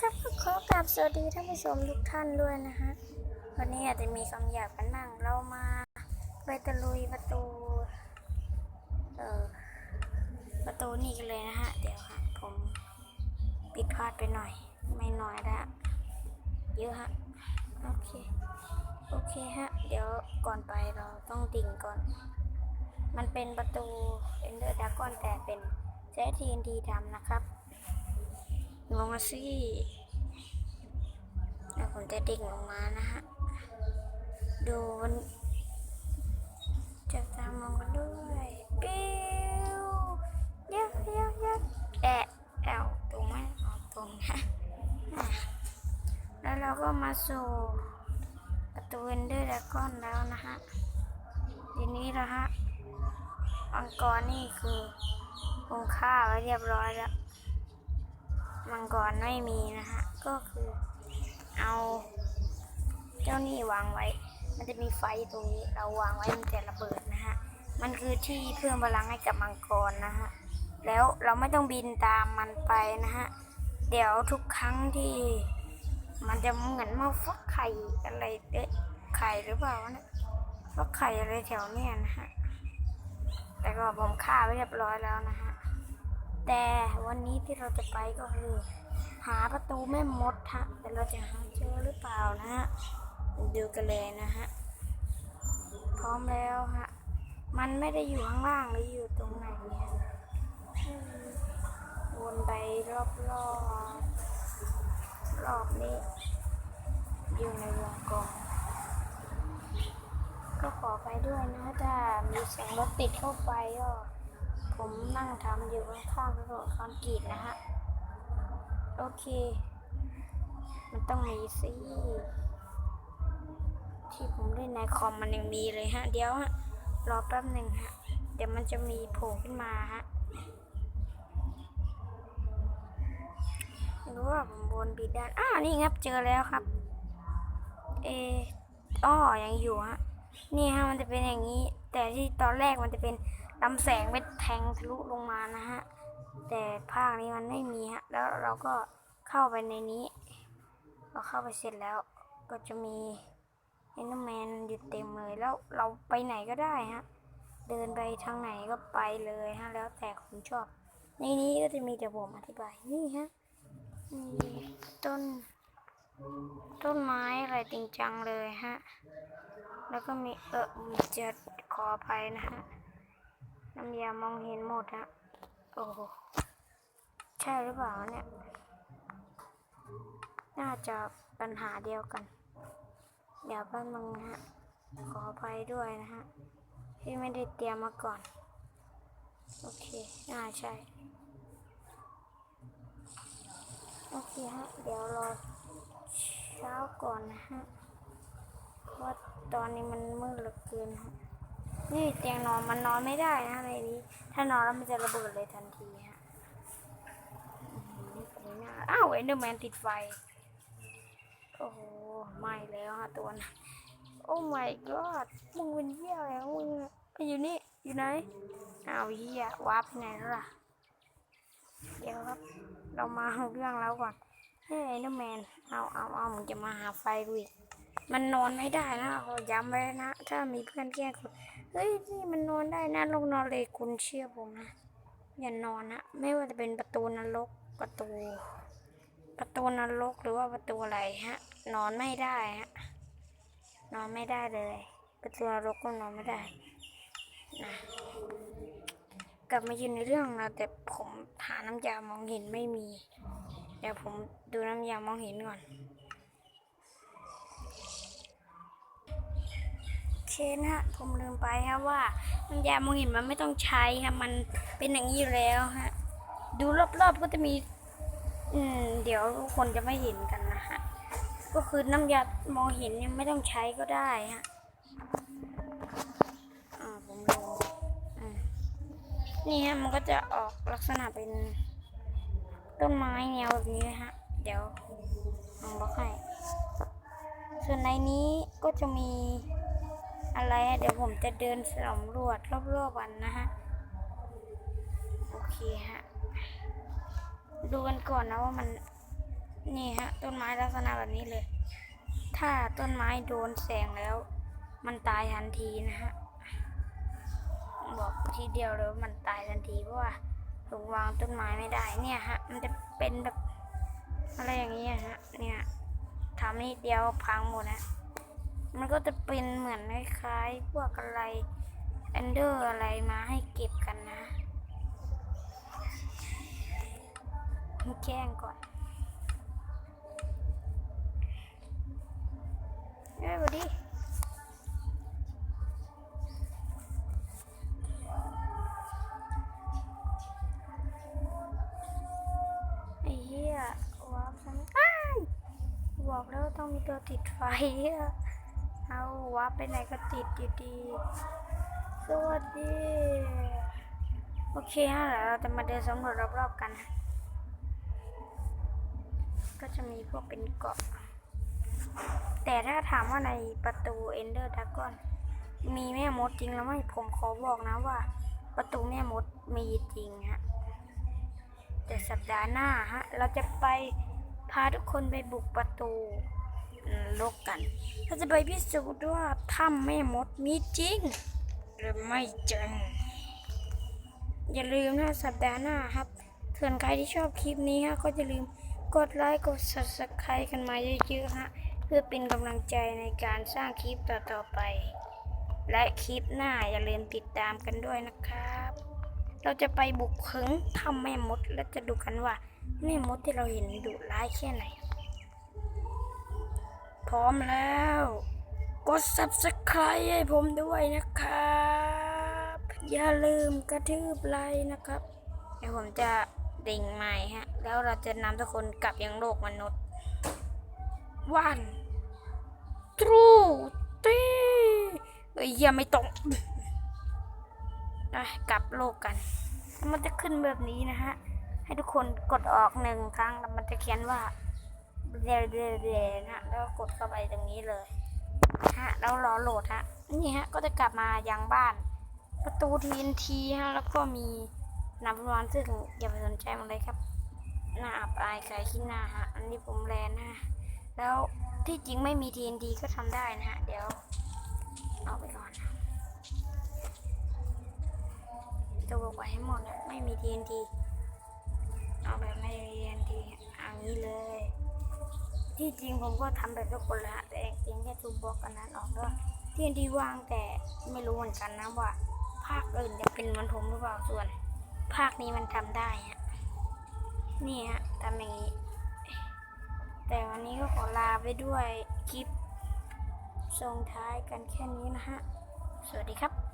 ครับก็ขอกราบสวัสดีท่านผู้ชมทุกท่านด้วยนะฮะ วันนี้อาจจะมีคำหยาบกันบ้างเรามาไปตะลุยประตู เอ่อ ประตูนี่กันเลยนะฮะ เดี๋ยวฮะผมผิดพลาดไปหน่อย ไม่น้อยละเยอะฮะ โอเค โอเคฮะ เดี๋ยวก่อนไปเราต้องดิ่งก่อน มันเป็นประตู Ender Dragon แต่เป็นใช้ TNT ทำนะครับ ลงมาสิแล้วผมจะดิ่งลงมานะฮะ ดูมันจะตามลงกันด้วยปิ้วยอะเยอะเยอะแอะแอวตรงไหมอ๋อตรงนะแล้วเราก็มาสู่ประตูเอนเดอร์ดากอนแล้วนะฮะทีนี้นะฮะอังกรนี่คือคงฆ่าไว้เรียบร้อยแล้ว มังกรไม่มีนะฮะ ก็คือเอาเจ้านี่วางไว้ มันจะมีไฟตรงนี้ เราวางไว้มันจะระเบิดนะฮะ มันคือที่เพิ่มพลังให้กับมังกรนะฮะ แล้วเราไม่ต้องบินตามมันไปนะฮะ เดี๋ยวทุกครั้งที่มันจะเหมือนมาฟักไข่อะไรเอ๊ะไข่หรือเปล่าวะฟักไข่อะไรแถวเนี้ยนะฮะ แต่ก็ผมฆ่าไว้เรียบร้อยแล้วนะฮะ แต่วันนี้ที่เราจะไปก็คือ หาประตูแม่มดฮะแต่เราจะหาเจอหรือเปล่านะฮะดูกันเลยนะฮะพร้อมแล้วฮะมันไม่ได้อยู่ข้างล่างหรืออยู่ตรงไหนเนี่ยวนไปรอบรอบๆรอบนี้อยู่ในวงกลมก็ขอไปด้วยนะถ้ามีเสียงรถติดเข้าไปก็ ผมนั่งทำอยู่ข้างๆถนนคอนกรีตนะฮะ โอเค มันต้องมีสิที่ผมเล่นในคอมมันยังมีเลยฮะ เดี๋ยวฮะ รอแป๊บหนึ่งฮะ เดี๋ยวมันจะมีโผล่ขึ้นมาฮะรู้ว่าผมบนบิดด้านอ้านี่ครับเจอแล้วครับ เอออ้อยังอยู่ฮะ นี่ฮะมันจะเป็นอย่างนี้ แต่ที่ตอนแรกมันจะเป็น ลำแสงเป็นแทงทะลุลงมานะฮะ แต่ภาคนี้มันไม่มีฮะ แล้วเราก็เข้าไปในนี้ เราเข้าไปเสร็จแล้วก็จะมีเอนเดอร์แมนอยู่เต็มเลยแล้วเราไปไหนก็ได้ฮะ เดินไปทางไหนก็ไปเลยฮะ แล้วแต่คุณชอบ ในนี้ก็จะมีแต่ผมอธิบายนี่ฮะมีต้น ต้นไม้อะไรจริงจังเลยฮะ แล้วก็มีเออจะขออภัยนะฮะ น้ำยามองเห็นหมดฮะโอ้โหใช่หรือเปล่าเนี่ย น่าจะปัญหาเดียวกัน เดี๋ยวแป๊บนึงนะฮะ ขออภัยด้วยนะฮะ ที่ไม่ได้เตรียมมาก่อน โอเค น่าใช่ โอเคฮะ เดี๋ยวรอเช้าก่อนนะฮะ เพราะว่าตอนนี้มันมืดเหลือเกินฮะ นี่เตียงนอนมันนอนไม่ได้นะในนี้ ถ้านอนแล้วมันจะระเบิดเลยทันทีฮะอื้อหืนหน่าอ้าวเอนเดอร์แมนติดไฟ โอ้โหไหม้แล้วฮะตัวนะโอ้ my god มึงเป็นเหี้ยอะไรมึงอะอยู่นี่ อยู่ไหนเอาเหี้ยวาร์ปไปไหนแล้วล่ะ เดี๋ยวครับ เรามาเอาเรื่องแล้วก่อนเฮ้ยเอนเดอร์แมน เอาเอาเอามึงจะมาหาไฟกูอีก มันนอนไม่ได้นะขอย้ำไว้นะ ถ้ามีเพื่อนแกล้งคุณ เฮ้ยนี่มันนอนได้นะลงนอนเลยคุณเชื่อผมนะ อย่านอนนะไม่ว่าจะเป็นประตูนรกประตู ประตูนรกหรือว่าประตูอะไรฮะ นอนไม่ได้ฮะนอนไม่ได้เลย ประตูนรกก็นอนไม่ได้นะกลับมายู่ในเรื่องเราแต่ผมหาน้ำยามองเห็นไม่มี เดี๋ยวผมดูน้ำยามองเห็นก่อน โอ เคนฮะ ผมลืมไปครับว่าน้ำยามองเห็นมันไม่ต้องใช้ครับ มันเป็นอย่างนี้อยู่แล้วฮะ ดูรอบๆก็จะมี อืม เดี๋ยวทุกคนจะไม่เห็นกันนะฮะ ก็คือน้ำยามองเห็นยังไม่ต้องใช้ก็ได้ฮะอ่าผมดูอ่านี่ฮะมันก็จะออกลักษณะเป็นต้นไม้แนวแบบนี้ฮะ เดี๋ยวลองบล็อกให้ส่วนในนี้ก็จะมี อะไรอะเดี๋ยวผมจะเดินสำรวจรอบๆวันนะฮะ โอเคฮะ ดูกันก่อนนะว่ามันนี่ฮะ ต้นไม้ลักษณะแบบนี้เลย ถ้าต้นไม้โดนแสงแล้ว มันตายทันทีนะฮะ บอกทีเดียวเลยมันตายทันทีเพราะว่าถูกวางต้นไม้ไม่ได้เนี่ยฮะ มันจะเป็นแบบอะไรอย่างเงี้ยฮะ เนี่ยทำนิดเดียวพังหมดนะ มันก็จะเป็นเหมือนคล้ายๆพวกอะไรแอนเดอร์อะไรมาให้เก็บกันนะแก้งก่อนเอ้ยบดีไอ้เหี้ยวาวฉันอ้ายบอกแล้วต้องมีตัวติดไฟอะ เอาวาไปไหนก็ติดอยู่ดีสวัสดี โอเคฮะเดี๋ยวเราจะมาเดินสำรวจรอบๆกัน ก็จะมีพวกเป็นเกาะ แต่ถ้าถามว่าในประตู Ender Dragon มีแม่มดจริงแล้วไหมผมขอบอกนะว่า ประตูแม่มดมีจริงฮะแต่สัปดาห์หน้าฮะ เราจะไปพาทุกคนไปบุกประตู นรกกันเราจะไปพิสูจน์ว่าถ้ำแม่มดมีจริง หรือไม่จริง อย่าลืมนะสัปดาห์หน้าครับส่วนใครที่ชอบคลิปนี้ฮะก็อย่าลืมกดไลค์กด subscribe กันมาเยอะๆฮะเพื่อเป็นกำลังใจในการสร้างคลิปต่อๆไป และคลิปหน้าอย่าลืมติดตามกันด้วยนะครับ เราจะไปบุกขึงทำแม่มดและจะดูกันว่าแม่มดที่เราเห็นดุร้ายแค่ไหน พร้อมแล้ว กด subscribe ให้ผมด้วยนะครับ อย่าลืมกระทืบไลค์นะครับ เดี๋ยวผมจะดิ่งใหม่ฮะ แล้วเราจะนำทุกคนกลับยังโลกมนุษย์วันทรูตีเอ้ยอย่าไม่ตรงนะกลับโลกกัน มันจะขึ้นแบบนี้นะฮะ ให้ทุกคนกดออกหนึ่งครั้งแล้วมันจะเขียนว่า เดเดเดนะฮะแล้วกดเข้าไปตรงนี้เลยฮะแล้วรอโหลดฮะนี่ฮะก็จะกลับมายังบ้าน ประตูทีนทีฮะแล้วก็มีน้ำร้อนซึ่งอย่าไปสนใจมันเลยครับหน้าอับอายใครขี้หน้าฮะอันนี้ผมแลนนะแล้วที่จริงไม่มี TNT ก็ทำได้นะฮะเดี๋ยวเอาไปก่อนนะจะบอกไว้ให้หมดนะไม่มี TNT เอาแบบไม่มี TNT เอางี้เลย ที่จริงผมก็ทำแบบทุกคนแหละแต่เพียงแค่ทูบล็อกอันนั้นออกด้วย TNT วางแต่ไม่รู้เหมือนกันนะว่า ภาคอื่นจะเป็นมันผมหรือเปล่าส่วน ภาคนี้มันทำได้ฮะนี่ฮะทำอย่างนี้ แต่วันนี้ก็ขอลาไปด้วยคลิปส่งท้ายกันแค่นี้นะฮะ สวัสดีครับ